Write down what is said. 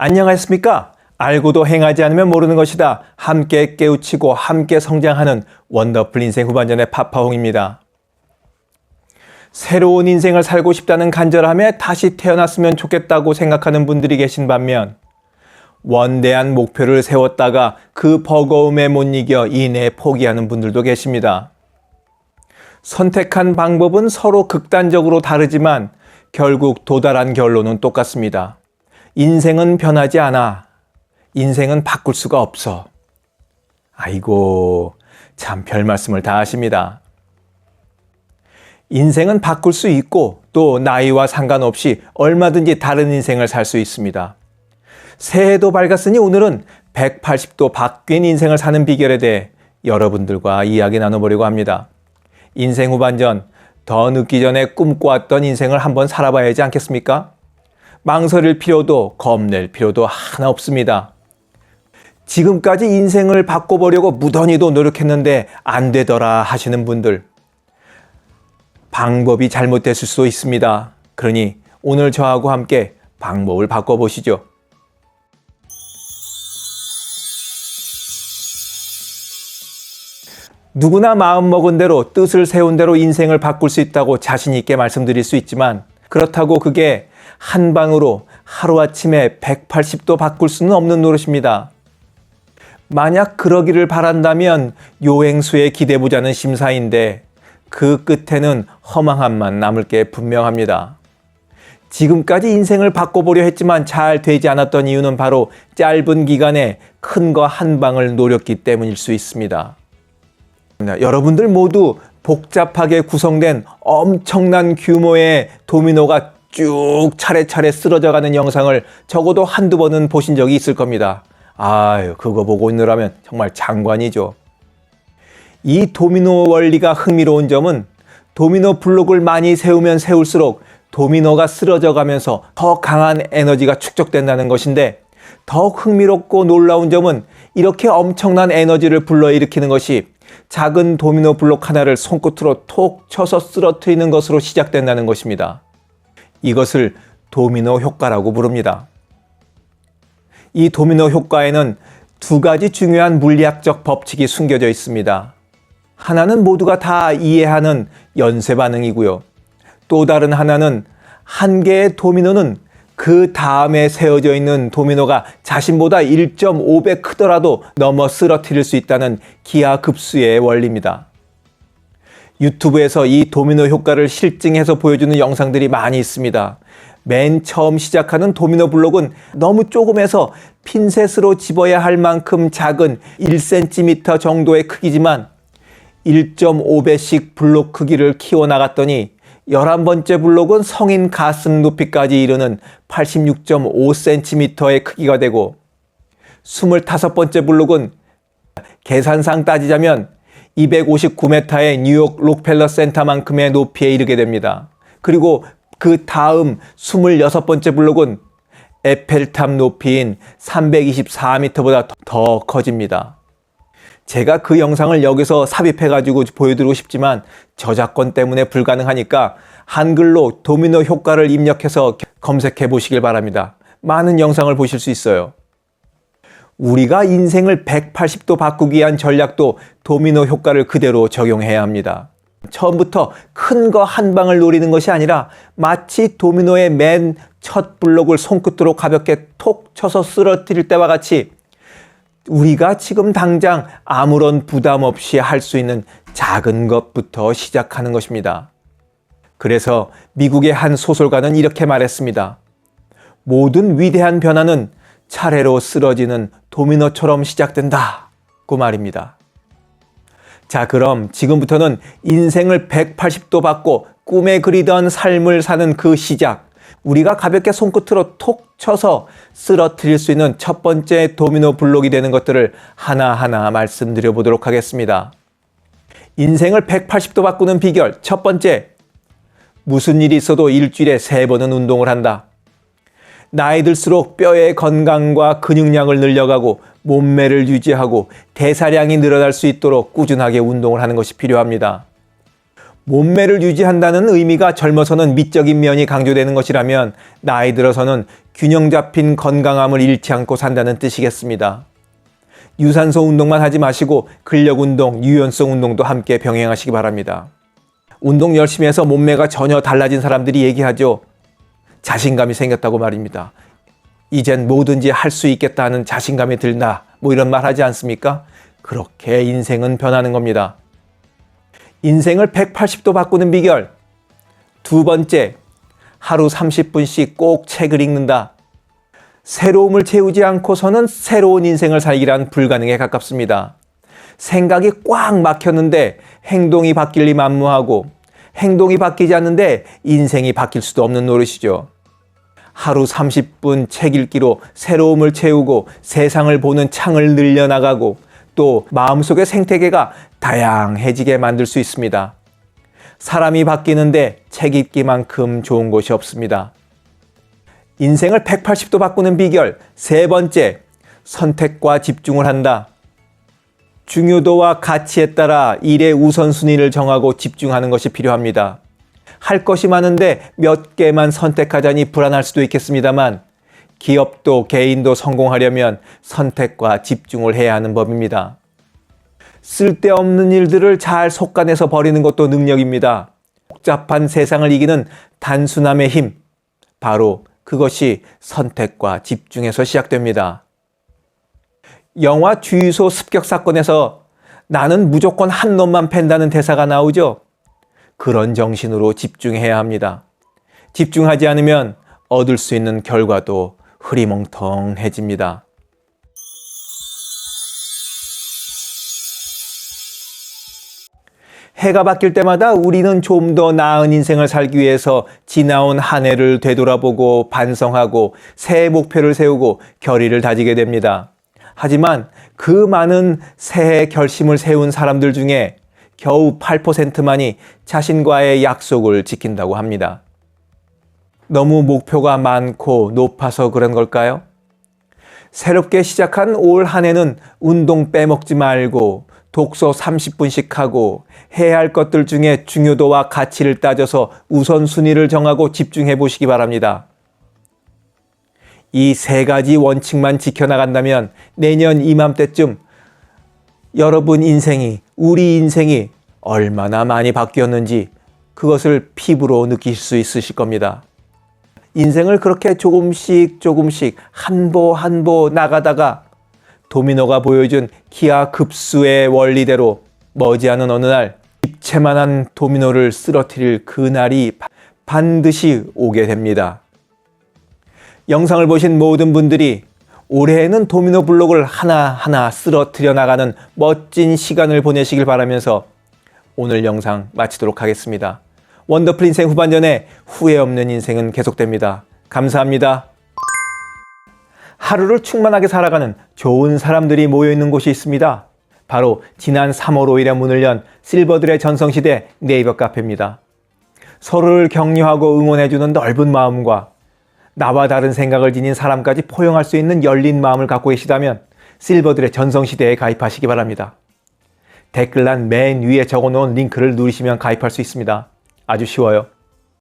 안녕하십니까? 알고도 행하지 않으면 모르는 것이다. 함께 깨우치고 함께 성장하는 원더풀 인생 후반전의 파파홍입니다. 새로운 인생을 살고 싶다는 간절함에 다시 태어났으면 좋겠다고 생각하는 분들이 계신 반면 원대한 목표를 세웠다가 그 버거움에 못 이겨 이내 포기하는 분들도 계십니다. 선택한 방법은 서로 극단적으로 다르지만 결국 도달한 결론은 똑같습니다. 인생은 변하지 않아. 인생은 바꿀 수가 없어. 아이고, 참 별 말씀을 다 하십니다. 인생은 바꿀 수 있고 또 나이와 상관없이 얼마든지 다른 인생을 살 수 있습니다. 새해도 밝았으니 오늘은 180도 바뀐 인생을 사는 비결에 대해 여러분들과 이야기 나눠보려고 합니다. 인생 후반전, 더 늦기 전에 꿈꿔왔던 인생을 한번 살아봐야 하지 않겠습니까? 망설일 필요도 겁낼 필요도 하나 없습니다. 지금까지 인생을 바꿔보려고 무던히도 노력했는데 안 되더라 하시는 분들. 방법이 잘못됐을 수도 있습니다. 그러니 오늘 저하고 함께 방법을 바꿔보시죠. 누구나 마음먹은 대로 뜻을 세운 대로 인생을 바꿀 수 있다고 자신 있게 말씀드릴 수 있지만 그렇다고 그게 한 방으로 하루아침에 180도 바꿀 수는 없는 노릇입니다. 만약 그러기를 바란다면 요행수에 기대보자는 심사인데 그 끝에는 허망함만 남을 게 분명합니다. 지금까지 인생을 바꿔보려 했지만 잘 되지 않았던 이유는 바로 짧은 기간에 큰 거 한 방을 노렸기 때문일 수 있습니다. 여러분들 모두 복잡하게 구성된 엄청난 규모의 도미노가 쭉 차례차례 쓰러져 가는 영상을 적어도 한두 번은 보신 적이 있을 겁니다. 아유, 그거 보고 있느라면 정말 장관이죠. 이 도미노 원리가 흥미로운 점은 도미노 블록을 많이 세우면 세울수록 도미노가 쓰러져 가면서 더 강한 에너지가 축적된다는 것인데 더욱 흥미롭고 놀라운 점은 이렇게 엄청난 에너지를 불러일으키는 것이 작은 도미노 블록 하나를 손끝으로 톡 쳐서 쓰러뜨리는 것으로 시작된다는 것입니다. 이것을 도미노 효과라고 부릅니다. 이 도미노 효과에는 두 가지 중요한 물리학적 법칙이 숨겨져 있습니다. 하나는 모두가 다 이해하는 연쇄 반응이고요. 또 다른 하나는 한 개의 도미노는 그 다음에 세워져 있는 도미노가 자신보다 1.5배 크더라도 넘어 쓰러뜨릴 수 있다는 기하급수의 원리입니다. 유튜브에서 이 도미노 효과를 실증해서 보여주는 영상들이 많이 있습니다. 맨 처음 시작하는 도미노 블록은 너무 조금해서 핀셋으로 집어야 할 만큼 작은 1cm 정도의 크기지만 1.5배씩 블록 크기를 키워나갔더니 11번째 블록은 성인 가슴 높이까지 이르는 86.5cm의 크기가 되고 25번째 블록은 계산상 따지자면 259m의 뉴욕 록펠러 센터만큼의 높이에 이르게 됩니다. 그리고 그 다음 26번째 블록은 에펠탑 높이인 324m보다 더 커집니다. 제가 그 영상을 여기서 삽입해가지고 보여드리고 싶지만 저작권 때문에 불가능하니까 한글로 도미노 효과를 입력해서 검색해 보시길 바랍니다. 많은 영상을 보실 수 있어요. 우리가 인생을 180도 바꾸기 위한 전략도 도미노 효과를 그대로 적용해야 합니다. 처음부터 큰 거 한 방을 노리는 것이 아니라 마치 도미노의 맨 첫 블록을 손끝으로 가볍게 톡 쳐서 쓰러뜨릴 때와 같이 우리가 지금 당장 아무런 부담 없이 할 수 있는 작은 것부터 시작하는 것입니다. 그래서 미국의 한 소설가는 이렇게 말했습니다. 모든 위대한 변화는 차례로 쓰러지는 도미노처럼 시작된다. 고 말입니다. 자, 그럼 지금부터는 인생을 180도 바꿔 꿈에 그리던 삶을 사는 그 시작. 우리가 가볍게 손끝으로 톡 쳐서 쓰러뜨릴 수 있는 첫 번째 도미노 블록이 되는 것들을 하나하나 말씀드려 보도록 하겠습니다. 인생을 180도 바꾸는 비결. 첫 번째. 무슨 일이 있어도 일주일에 세 번은 운동을 한다. 나이 들수록 뼈의 건강과 근육량을 늘려가고 몸매를 유지하고 대사량이 늘어날 수 있도록 꾸준하게 운동을 하는 것이 필요합니다. 몸매를 유지한다는 의미가 젊어서는 미적인 면이 강조되는 것이라면 나이 들어서는 균형 잡힌 건강함을 잃지 않고 산다는 뜻이겠습니다. 유산소 운동만 하지 마시고 근력 운동, 유연성 운동도 함께 병행하시기 바랍니다. 운동 열심히 해서 몸매가 전혀 달라진 사람들이 얘기하죠. 자신감이 생겼다고 말입니다. 이젠 뭐든지 할 수 있겠다 하는 자신감이 들다. 뭐 이런 말 하지 않습니까? 그렇게 인생은 변하는 겁니다. 인생을 180도 바꾸는 비결. 두 번째, 하루 30분씩 꼭 책을 읽는다. 새로움을 채우지 않고서는 새로운 인생을 살기란 불가능에 가깝습니다. 생각이 꽉 막혔는데 행동이 바뀔 리 만무하고 행동이 바뀌지 않는데 인생이 바뀔 수도 없는 노릇이죠. 하루 30분 책 읽기로 새로움을 채우고 세상을 보는 창을 늘려나가고 또 마음속의 생태계가 다양해지게 만들 수 있습니다. 사람이 바뀌는데 책 읽기만큼 좋은 곳이 없습니다. 인생을 180도 바꾸는 비결 세 번째, 선택과 집중을 한다. 중요도와 가치에 따라 일의 우선순위를 정하고 집중하는 것이 필요합니다. 할 것이 많은데 몇 개만 선택하자니 불안할 수도 있겠습니다만 기업도 개인도 성공하려면 선택과 집중을 해야 하는 법입니다. 쓸데없는 일들을 잘 속간해서 버리는 것도 능력입니다. 복잡한 세상을 이기는 단순함의 힘. 바로 그것이 선택과 집중에서 시작됩니다. 영화 주유소 습격 사건에서 나는 무조건 한 놈만 팬다는 대사가 나오죠. 그런 정신으로 집중해야 합니다. 집중하지 않으면 얻을 수 있는 결과도 흐리멍텅해집니다. 해가 바뀔 때마다 우리는 좀 더 나은 인생을 살기 위해서 지나온 한 해를 되돌아보고 반성하고 새해 목표를 세우고 결의를 다지게 됩니다. 하지만 그 많은 새해 결심을 세운 사람들 중에 겨우 8%만이 자신과의 약속을 지킨다고 합니다. 너무 목표가 많고 높아서 그런 걸까요? 새롭게 시작한 올 한 해는 운동 빼먹지 말고 독서 30분씩 하고 해야 할 것들 중에 중요도와 가치를 따져서 우선순위를 정하고 집중해 보시기 바랍니다. 이 세 가지 원칙만 지켜나간다면 내년 이맘때쯤 여러분 인생이, 우리 인생이 얼마나 많이 바뀌었는지 그것을 피부로 느끼실 수 있으실 겁니다. 인생을 그렇게 조금씩 조금씩 한보 한보 나가다가 도미노가 보여준 기하 급수의 원리대로 머지않은 어느 날 입체만한 도미노를 쓰러뜨릴 그날이 반드시 오게 됩니다. 영상을 보신 모든 분들이 올해에는 도미노 블록을 하나하나 쓰러뜨려 나가는 멋진 시간을 보내시길 바라면서 오늘 영상 마치도록 하겠습니다. 원더풀 인생 후반전에 후회 없는 인생은 계속됩니다. 감사합니다. 하루를 충만하게 살아가는 좋은 사람들이 모여 있는 곳이 있습니다. 바로 지난 3월 5일에 문을 연 실버들의 전성시대 네이버 카페입니다. 서로를 격려하고 응원해주는 넓은 마음과 나와 다른 생각을 지닌 사람까지 포용할 수 있는 열린 마음을 갖고 계시다면 실버들의 전성시대에 가입하시기 바랍니다. 댓글란 맨 위에 적어놓은 링크를 누르시면 가입할 수 있습니다. 아주 쉬워요.